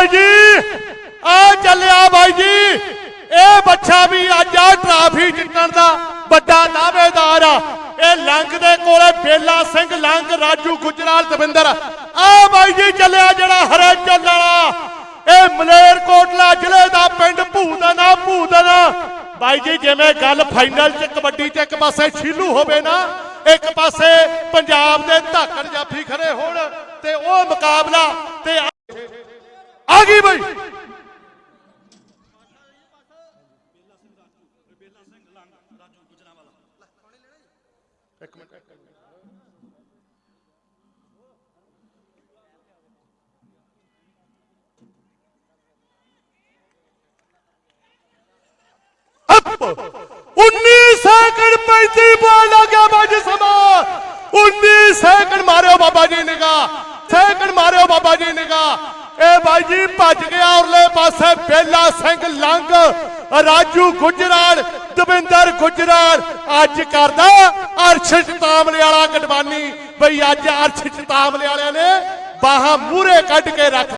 ਬਾਈ ਜੀ। ਆ ਚੱਲਿਆ ਬਾਈ ਜੀ। ਇਹ ਬੱਚਾ ਵੀ ਅੱਜ ਆ ਟਰਾਫੀ ਜਿੱਤਣ ਦਾ ਵੱਡਾ ਦਾਅਵੇਦਾਰ ਆ। ਇਹ ਲੰਗ ਦੇ ਕੋਲੇ ਬੇਲਾ ਸਿੰਘ ਲੰਗ ਰਾਜੂ ਗੁਜਰਾਲ, ਦਵਿੰਦਰ। ਆ ਬਾਈ ਜੀ ਚੱਲਿਆ ਜਿਹੜਾ ਹਰੇ ਚੱਲ ਵਾਲਾ। ਇਹ ਮਲੇਰਕੋਟਲਾ ਜ਼ਿਲ੍ਹੇ ਦਾ ਪਿੰਡ ਭੂਦਨ ਭੂਦਨ। ਬਾਈ ਜੀ, ਜਿਵੇਂ ਗੱਲ ਫਾਈਨਲ 'ਚ ਕਬੱਡੀ 'ਚ ਇੱਕ ਪਾਸੇ ਛੀਲੂ ਹੋਵੇ ਨਾ, ਇੱਕ ਪਾਸੇ ਪੰਜਾਬ ਦੇ ਧਾਕੜ ਜਾਫੀ ਖੜੇ ਹੋਣ ਤੇ ਉਹ ਮੁਕਾਬਲਾ ਤੇ ਆ- ਆ ਗਈ ਬਾਈ ਇੱਕ ਮਿੰਟ ਇੱਕ ਮਿੰਟ। ਅੱਪ! 19 ਸੈਕਿੰਡ 35 ਬਾਲ ਬਾਜੀ ਸਮਾ 19 ਸੈਕਿੰਡ ਮਾਰਿਓ ਬਾਬਾ ਜੀ ਨਿਗਾ ਸੈਕਿੰਡ ਮਾਰਿਓ ਬਾਬਾ ਜੀ ਨਿਗਾ ਇਹ ਬਾਈ ਜੀ ਭੱਜ ਗਿਆ ਉਰਲੇ ਪਾਸੇ, ਬੇਲਾ ਸਿੰਘ ਲੰਗ ਰਾਜੂ ਗੁਜਰਾਲ, ਦਵਿੰਦਰ ਗੁਜਰਾਲ। ਅੱਜ ਕਰਦਾ ਅਰਸ਼ ਚਤਾਮਲੇ ਵਾਲਾ ਗਡਵਾਨੀ ਬਈ ਅੱਜ ਅਰਸ਼ ਚਤਾਮਲੇ ਵਾਲਿਆਂ ਨੇ ਬਾਹਾਂ ਮੂਰੇ ਕੱਢ ਕੇ ਰੱਖ